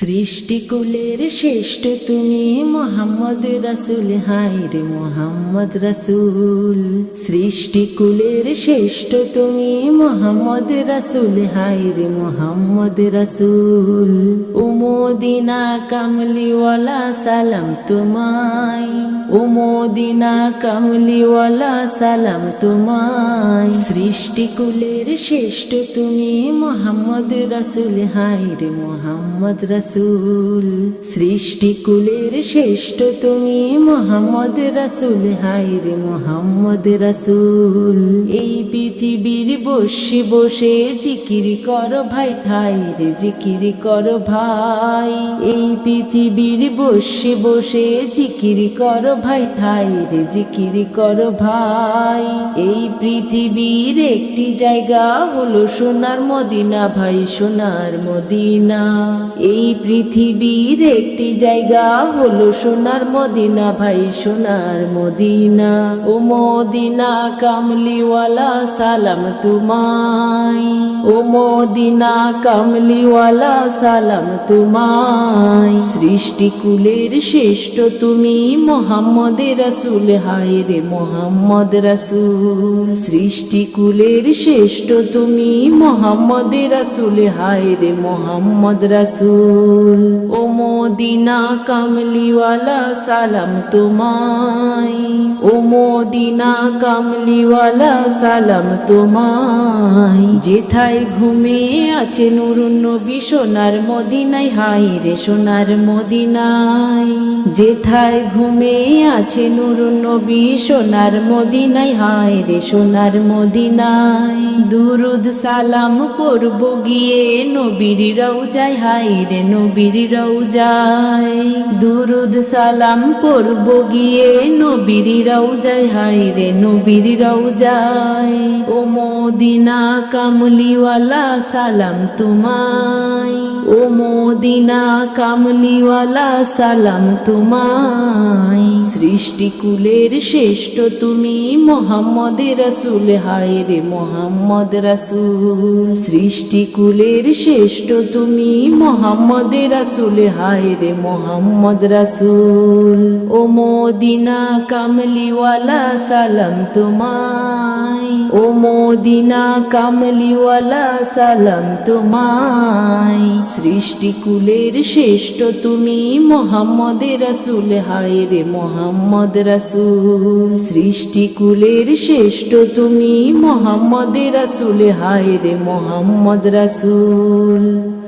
সৃষ্টিকুলের শ্রেষ্ঠ তুমি মোহাম্মদ রাসুল রে মোহাম্মদ রাসুল। সৃষ্টিকুলের শ্রেষ্ঠ তুমি মোহাম্মদ রাসুল রে মোহাম্মদ রাসুল। উমদিনা কামলিওয়ালা, সালাম তোমায়। উমদিনা কামলিওয়ালা, সালাম তোমায়। সৃষ্টিকুলের শ্রেষ্ঠ তুমি মোহাম্মদ রাসুল রে মোহাম্মদ রাসুল। সৃষ্টিকুলের শ্রেষ্ঠ তুমি মোহাম্মদ রাসুল হাই রে মোহাম্মদ রাসুল। এই পৃথিবীর বসে বসে জিকিরি কর ভাই ভাই রে জিকির কর ভাই। এই পৃথিবীর বসে বসে জিকিরি কর ভাই ভাই রে জিকির কর ভাই। এই পৃথিবীর একটি জায়গা হলো সোনার মদিনা ভাই, সোনার মদিনা। এই পৃথিবীর একটি জায়গা হলো সোনার মদিনা, ভাই, সোনার মদিনা। ও মদিনা কামলিওয়ালা, সালাম তোমায়। ও মদিনা কামলিওয়ালা, সালাম তোমায়। সৃষ্টিকুলের শ্রেষ্ঠ তুমি, মোহাম্মদ রাসুল। হায় রে মোহাম্মদ রাসুল। সৃষ্টিকুলের শ্রেষ্ঠ তুমি, মোহাম্মদ রাসুল। হায় রে মোহাম্মদ রাসুল। ও মদিনা কামলিওয়ালা সালাম তোমায়। ও মদিনা কামলিওয়ালা সালাম তোমায়। যেথায় ঘুমে আছে নুরুন নবী সোনার মদিনায় হাই রে সোনার মদিনায়। যেথায় ঘুমে আছে নুরুন নবী সোনার মদিনায় হাই রে সোনার মদিনায়। দুরুদ সালাম করব গিয়ে নবীর রৌজায় হাই রে নবীর রৌজায় দুরুদ সালাম করব গিয়ে নবীর রৌজায় হাই রে নবীর রৌজায় ও মদিনা কামলিওয়ালা সালাম তোমায়, ও মদিনা কামলিওয়ালা সালাম তোমায়। সৃষ্টিকুলের শ্রেষ্ঠ তুমি মোহাম্মদ রাসুল হায় রে মোহাম্মদ রাসুল। সৃষ্টিকুলের শ্রেষ্ঠ তুমি মোহাম্মদ রাসুল হায় রে মোহাম্মদ রাসুল। ও মদিনা কামলিওয়ালা সালাম তোমায়। ও মদিনা কামলিওয়ালা, সালাম তোমায়। সৃষ্টিকুলের শ্রেষ্ঠ তুমি, মোহাম্মদ রাসুল, হায় রে মোহাম্মদ রাসুল। সৃষ্টিকুলের শ্রেষ্ঠ তুমি, মোহাম্মদ রাসুল, হায় রে মোহাম্মদ রাসুল।